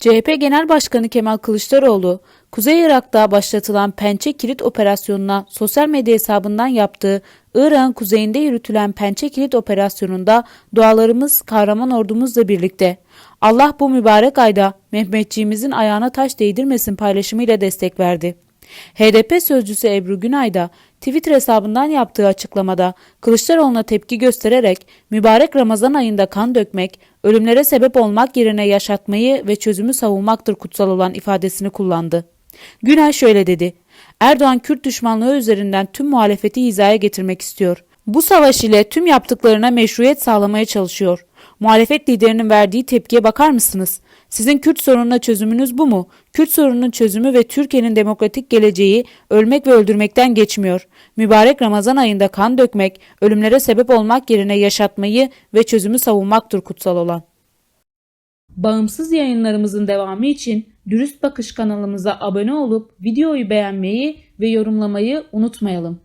CHP Genel Başkanı Kemal Kılıçdaroğlu, Kuzey Irak'ta başlatılan Pençe Kilit Operasyonu'na sosyal medya hesabından yaptığı Irak'ın kuzeyinde yürütülen Pençe Kilit Operasyonu'nda dualarımız kahraman ordumuzla birlikte. Allah bu mübarek ayda Mehmetçiğimizin ayağına taş değdirmesin paylaşımıyla destek verdi. HDP sözcüsü Ebru Günay da Twitter hesabından yaptığı açıklamada Kılıçdaroğlu'na tepki göstererek mübarek Ramazan ayında kan dökmek, ölümlere sebep olmak yerine yaşatmayı ve çözümü savunmaktır kutsal olan ifadesini kullandı. Günay şöyle dedi. Erdoğan Kürt düşmanlığı üzerinden tüm muhalefeti hizaya getirmek istiyor. Bu savaş ile tüm yaptıklarına meşruiyet sağlamaya çalışıyor. Muhalefet liderinin verdiği tepkiye bakar mısınız? Sizin Kürt sorununa çözümünüz bu mu? Kürt sorununun çözümü ve Türkiye'nin demokratik geleceği ölmek ve öldürmekten geçmiyor. Mübarek Ramazan ayında kan dökmek, ölümlere sebep olmak yerine yaşatmayı ve çözümü savunmaktır kutsal olan. Bağımsız yayınlarımızın devamı için Dürüst Bakış kanalımıza abone olup videoyu beğenmeyi ve yorumlamayı unutmayalım.